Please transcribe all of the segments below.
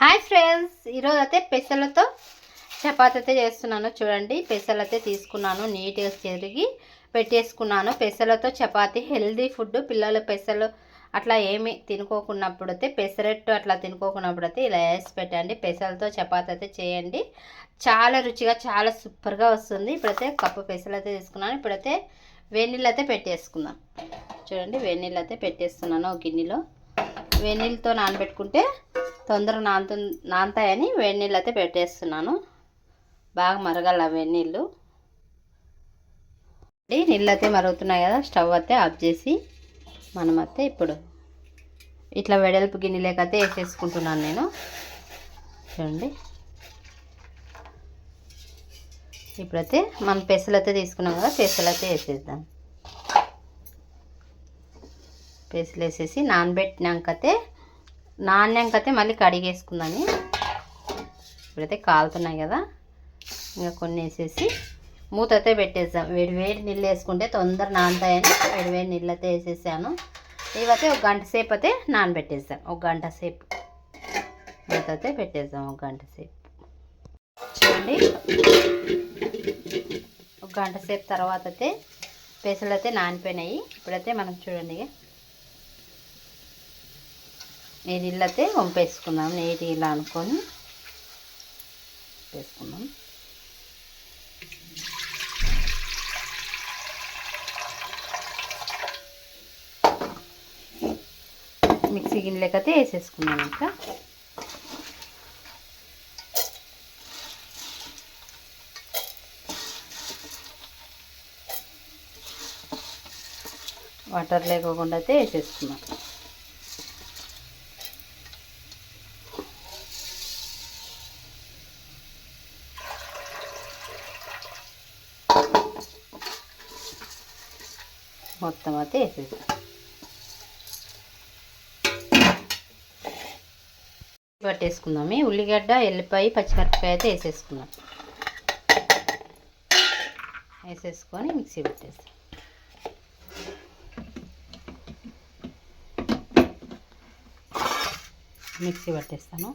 Hi friends ఈరోజు అయితే పెసలతో చపాతీ అయితే చేస్తున్నాను. చూడండి పెసలు అయితే తీసుకున్నాను. నీట్గా చెరిగి పెట్టేసుకున్నాను. పెసలతో చపాతి హెల్దీ ఫుడ్. పిల్లలు పెసలు అట్లా ఏమి తినుకోకున్నప్పుడు అయితే పెసరట్టు అట్లా తినుకోకున్నప్పుడు అయితే ఇలా వేసి పెట్టండి. పెసలతో చపాతీ అయితే చేయండి. చాలా రుచిగా చాలా సూపర్గా వస్తుంది. ఇప్పుడైతే కప్పు పెసలు అయితే తీసుకున్నాను. ఇప్పుడైతే వెన్నీళ్ళు అయితే పెట్టేసుకుందాం. చూడండి వెన్నీళ్ళు అయితే పెట్టేస్తున్నాను గిన్నెలో. వెన్నీళ్ళతో నానబెట్టుకుంటే తొందరగా నానుతు నానతాయని వెన్నీళ్ళు అయితే పెట్టేస్తున్నాను. బాగా మరగాల వెన్నీళ్ళు. నీళ్ళు నీళ్ళు అయితే మరుగుతున్నాయి కదా స్టవ్ అయితే ఆఫ్ చేసి మనం అయితే ఇప్పుడు ఇట్లా వెడల్పు గిన్నెలేకైతే వేసేసుకుంటున్నాను నేను. చూడండి. ఇప్పుడైతే మనం పెసలు అయితే తీసుకున్నాం కదా పెసలు అయితే వేసేద్దాం. పేస్ట్లు వేసేసి నానబెట్టినాకతే నాణ్యంకైతే మళ్ళీ కడిగేసుకుందని ఇప్పుడైతే కాలుతున్నాయి కదా ఇంకా కొన్ని వేసేసి మూత అయితే పెట్టేద్దాం. వేడి వేడి నీళ్ళు వేసుకుంటే తొందర నానతాయని వేడి వేడి నీళ్ళు అయితే వేసేసాను. ఇవైతే ఒక గంట సేపు అయితే నానబెట్టేద్దాం. ఒక గంట సేపు. మూత అయితే పెట్టేద్దాం ఒక గంట సేపు. చూడండి. ఒక గంట సేపు తర్వాత అయితే పెసలు అయితే నానిపోయినాయి. ఇప్పుడైతే మనం చూడండి. నీళ్ళతే వంపేసుకున్నాం నీటి ఇలా అనుకొని వేసుకున్నాం మిక్సీ గిన్నెలకైతే వేసేసుకున్నాం ఇంకా వాటర్ లేకోకుండా అయితే వేసేసుకున్నాం మొత్తం అయితే వేసేసాం పట్టేసుకుందాం ఉల్లిగడ్డ ఎల్లిపాయ పచ్చిమిరపకాయ అయితే వేసేసుకుందాం. వేసేసుకొని మిక్సీ పెట్టేస్తాం. మిక్సీ పట్టేస్తాను.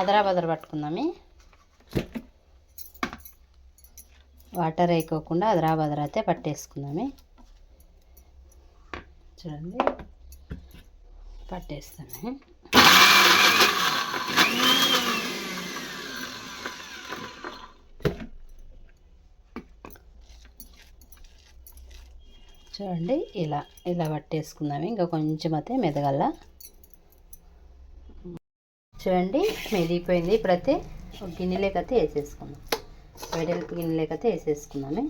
అదరా బదర పట్టుకుందామే. వాటర్ వేయకోకుండా అదరా బదరా అయితే పట్టేసుకుందామే. చూడండి. పట్టేస్తామే చూడండి ఇలా ఇలా పట్టేసుకుందాము. ఇంకా కొంచెం అయితే మెదగల. చూడండి మెదిగిపోయింది. ఇప్పుడైతే ఒక అయితే వేసేసుకుందాం. వెడల్పు గిన్నెలకైతే వేసేసుకున్నాను.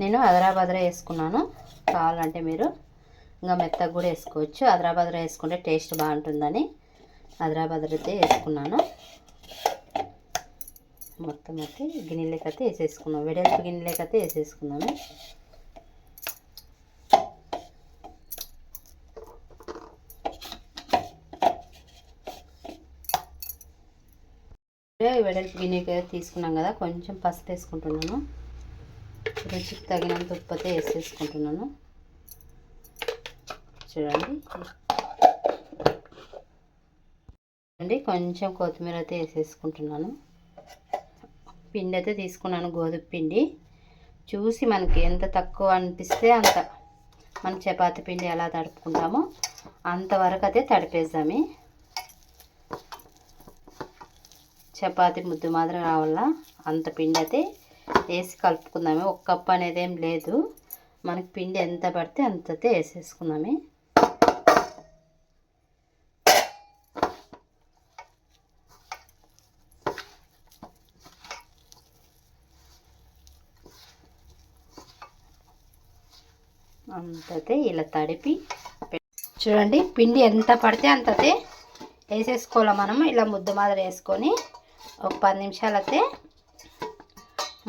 నేను అదరాబదరా వేసుకున్నాను. కావాలంటే మీరు ఇంకా మెత్తగా కూడా వేసుకోవచ్చు. అదరాబదరా వేసుకుంటే టేస్ట్ బాగుంటుందని అదరాబద్రైతే అయితే వేసుకున్నాను. మొత్తం అయితే గిన్నెలకైతే వేసేసుకున్నాం వెడల్పు గిన్నెలకైతే వేసేసుకున్నాను. వెడల్పు వినేగర్ తీసుకున్నాం కదా కొంచెం పసుపు వేసుకుంటున్నాను. రుచికి తగినంత ఉప్పు అయితే వేసేసుకుంటున్నాను. చూడండి. చూడండి కొంచెం కొత్తిమీర అయితే వేసేసుకుంటున్నాను. పిండి అయితే తీసుకున్నాను గోధుమ పిండి. చూసి మనకి ఎంత తక్కువ అనిపిస్తే అంత. మనం చపాతి పిండి ఎలా తడుపుకుంటామో అంతవరకు అయితే తడిపేద్దామే. చపాతి ముద్దు మాత్రం రావాలా? అంత పిండి అయితే వేసి కలుపుకుందామే. ఒక కప్పు అనేది ఏం లేదు. మనకి పిండి ఎంత పడితే అంత అయితే వేసేసుకుందామే. అంతతే ఇలా తడిపి చూడండి పిండి ఎంత పడితే అంతతే వేసేసుకోవాలి మనం ఇలా ముద్ద మాదిరి వేసుకొని ఒక పది నిమిషాలు అయితే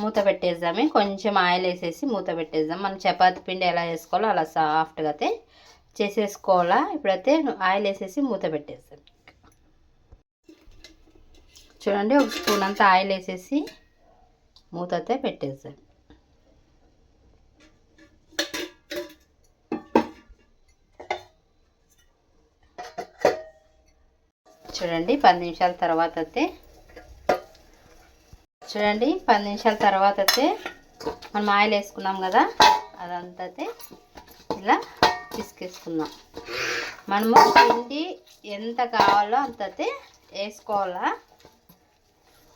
మూత పెట్టేద్దాము. కొంచెం ఆయిల్ వేసేసి మూత పెట్టేద్దాం. మనం చపాతి పిండి ఎలా చేసుకోవాలో అలా సాఫ్ట్గా అయితే చేసేసుకోవాలా. ఇప్పుడైతే ఆయిల్ వేసేసి మూత పెట్టేద్దాం. చూడండి ఒక స్పూన్ అంతా ఆయిల్ వేసేసి మూత అయితే పెట్టేద్దాం. చూడండి పది నిమిషాల తర్వాత అయితే చూడండి పది నిమిషాల తర్వాత అయితే మనం ఆయిల్ వేసుకున్నాం కదా అదంతా అయితే ఇలా పిసికేసుకుందాం. మనము పిండి ఎంత కావాలో అంత అయితే వేసుకోవాలా.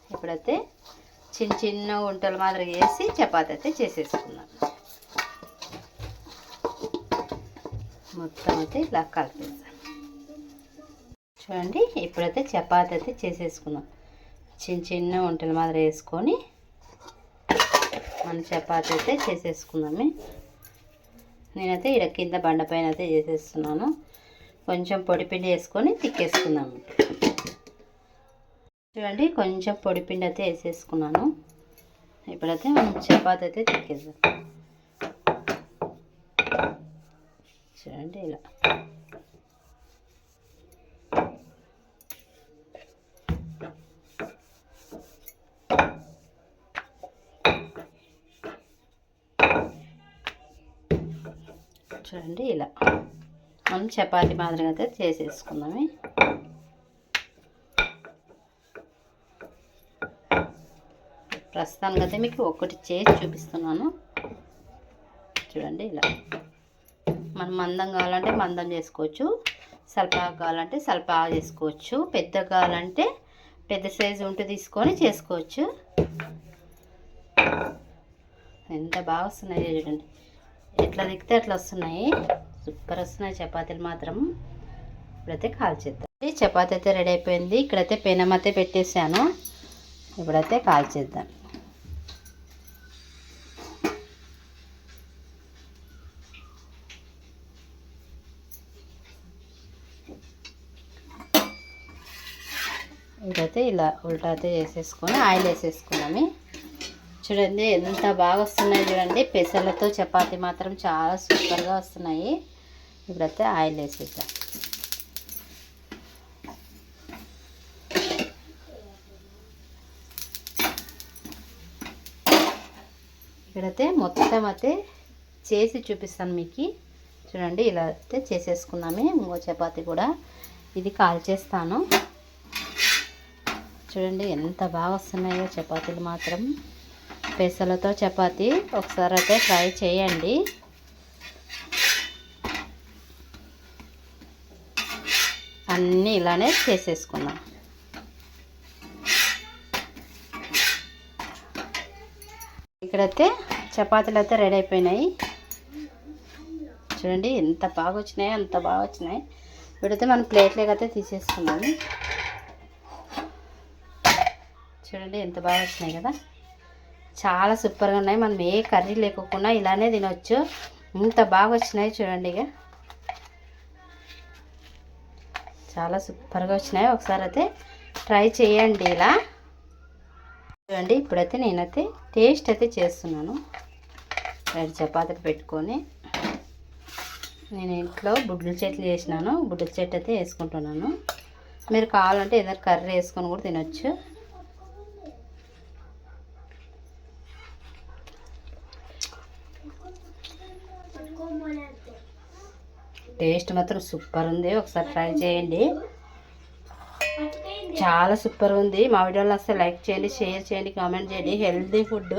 ఇప్పుడైతే చిన్న చిన్న గుంటలు మాదిరి వేసి చపాతి అయితే చేసేసుకుందాం. మొత్తం అయితే ఇలా కలిపేస్తాం చూడండి ఇప్పుడైతే చపాతి అయితే చేసేసుకుందాం. చిన్న చిన్న వంటల మాదిరి వేసుకొని మన చపాతి అయితే చేసేసుకుందాము. నేనైతే ఇక్కడ కింద బండ పైన అయితే చేసేస్తున్నాను. కొంచెం పొడిపిండి వేసుకొని తిక్కేసుకుందాము. చూడండి కొంచెం పొడిపిండి అయితే వేసేసుకున్నాను. ఇప్పుడైతే మనం చపాతి అయితే తిక్కేద్దాం. చూడండి ఇలా. చూడండి ఇలా. మనం చపాతి మాదిరిగా అయితే చేసేసుకుందామే. ప్రస్తుతానికి అయితే మీకు ఒకటి చేసి చూపిస్తున్నాను. చూడండి ఇలా. మనం మందం కావాలంటే మందం చేసుకోవచ్చు. సల్పాగా కావాలంటే సల్పాగా చేసుకోవచ్చు. పెద్ద కావాలంటే పెద్ద సైజు ఉంటే తీసుకొని చేసుకోవచ్చు. ఎంత బాగా వస్తున్నాయి చూడండి. ఎట్లా దిగితే అట్లా వస్తున్నాయి. సూపర్ వస్తున్నాయి చపాతీలు మాత్రం. ఇప్పుడైతే కాల్చేద్దాం చపాతీ అయితే రెడీ అయిపోయింది. ఇక్కడైతే పెనం అయితే పెట్టేసాను ఇప్పుడైతే కాల్చేద్దాం ఇదైతే ఇలా ఉల్టా అయితే చేసేసుకొని ఆయిల్ వేసేసుకున్నాము. చూడండి ఎంత బాగా వస్తున్నాయి చూడండి. పెసలతో చపాతి మాత్రం చాలా సూపర్గా వస్తున్నాయి. ఇప్పుడైతే ఆయిల్ వేసేద్దాం. ఇక్కడైతే మొత్తం అయితే చేసి చూపిస్తాను మీకు. చూడండి ఇలా అయితే చేసేసుకుందామే. ఇంకో చపాతి కూడా ఇది కాల్చేస్తాను. చూడండి ఎంత బాగా వస్తున్నాయో చపాతీలు మాత్రం. పెసలతో చపాతి ఒకసారి అయితే ట్రై చేయండి. అన్నీ ఇలానే చేసేసుకుందాం. ఇక్కడైతే చపాతీలు అయితే రెడీ అయిపోయినాయి. చూడండి ఎంత బాగా వచ్చినాయి అంత బాగా వచ్చినాయి. ఇప్పుడైతే మనం ప్లేట్లోకి అయితే తీసేసుకున్నాము చూడండి ఎంత బాగా వచ్చినాయి కదా. చాలా సూపర్గా ఉన్నాయి. మనం ఏ కర్రీ లేకోకుండా ఇలానే తినొచ్చు. ఇంత బాగా వచ్చినాయి చూడండి ఇక. చాలా సూపర్గా వచ్చినాయి. ఒకసారి అయితే ట్రై చేయండి ఇలా. చూడండి ఇప్పుడైతే నేనైతే టేస్ట్ అయితే చేస్తున్నాను. రెండు చపాతీలు పెట్టుకొని నేను ఇంట్లో బుడ్ల చెట్లు చేసినాను. బుడ్ల చెట్టు అయితే వేసుకుంటున్నాను. మీరు కావాలంటే ఏదైనా కర్రీ వేసుకొని కూడా తినొచ్చు. టేస్ట్ మాత్రం సూపర్ ఉంది. ఒకసారి ట్రై చేయండి. చాలా సూపర్ ఉంది. మా వీడియోలో వస్తే లైక్ చేయండి షేర్ చేయండి కామెంట్ చేయండి. Healthy food.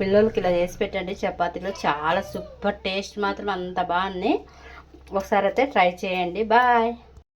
పిల్లలకి ఇలా చేసి పెట్టండి. చపాతీలో చాలా సూపర్ టేస్ట్ మాత్రం అంత బాగుంది. ఒకసారి అయితే ట్రై చేయండి. బాయ్.